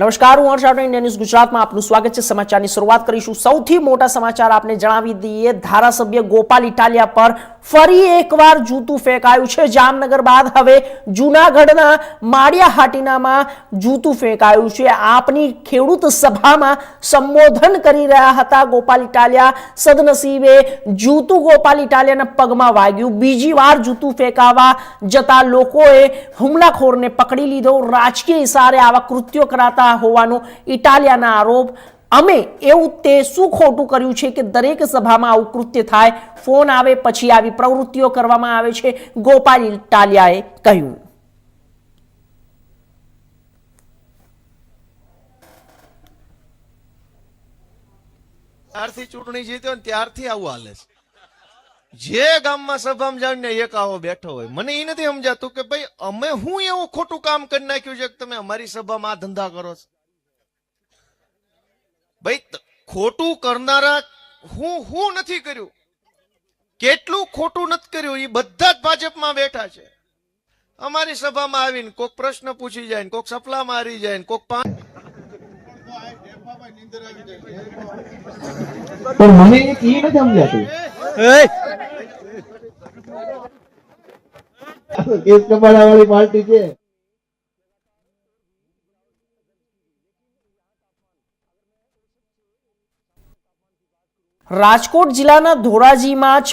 નમસ્કાર, હું હર્ષ આટો ઇન્ડિયા ન્યૂઝ ગુજરાતમાં આપનું સ્વાગત છે. સમાચારની શરૂઆત કરીશું. સૌથી મોટા સમાચાર આપને જણાવી દઈએ. ધારાસભ્ય ગોપાલ ઇટાલિયા પર ફરી એકવાર જૂતું ફેંકાયું છે. જામનગર બાદ હવે જૂનાગઢના માળિયા હાટીનામાં જૂતું ફેંકાયું છે. આપની ખેડૂત સભામાં સંબોધન કરી રહ્યા હતા ગોપાલ ઇટાલિયા. સદનસીબે જૂતું ગોપાલ ઇટાલિયાના પગમાં વાગ્યું. બીજી વાર જૂતું ફેંકાવા જતા લોકોએ હુમલાખોરને પકડી લીધો. રાજકીય ઇશારે આવા કૃત્યો કરાતા હોવાનો ઇટાલિયાના આરોપ. અમે એવું તે શું ખોટું કર્યું છે કે દરેક સભામાં આવું કૃત્ય થાય. ફોન આવે, પછી આવી પ્રવૃત્તિઓ કરવામાં આવે છે. ગોપાલ ઇટાલિયાએ કહ્યું. ત્યારથી ચૂંટણી જીત્યો ત્યારથી આવું હાલે છે. જે ગામમાં સભામાં જાવ ને એક આવો બેઠો હોય મને એ નથી સમજાતું કે ભાઈ અમે હું એવું ખોટું કામ કરી નાખ્યું છે કે તમે અમારી સભામાં આ ધંધા કરો છો? ભાઈ ખોટું કરનારા હું હું નથી કર્યું. કેટલું ખોટું નથી કર્યું એ બધા જ ભાજપમાં બેઠા છે. અમારી સભામાં આવીને કોક પ્રશ્ન પૂછી જાય ને કોક સપલા મારી જાય ને કોક પાંચ પણ મને એક ઈ નથી સમજાતું આ તો કેસ કપાડા વાળી પાર્ટી છે. રાજકોટ જિલ્લાના ધોરાજીમાં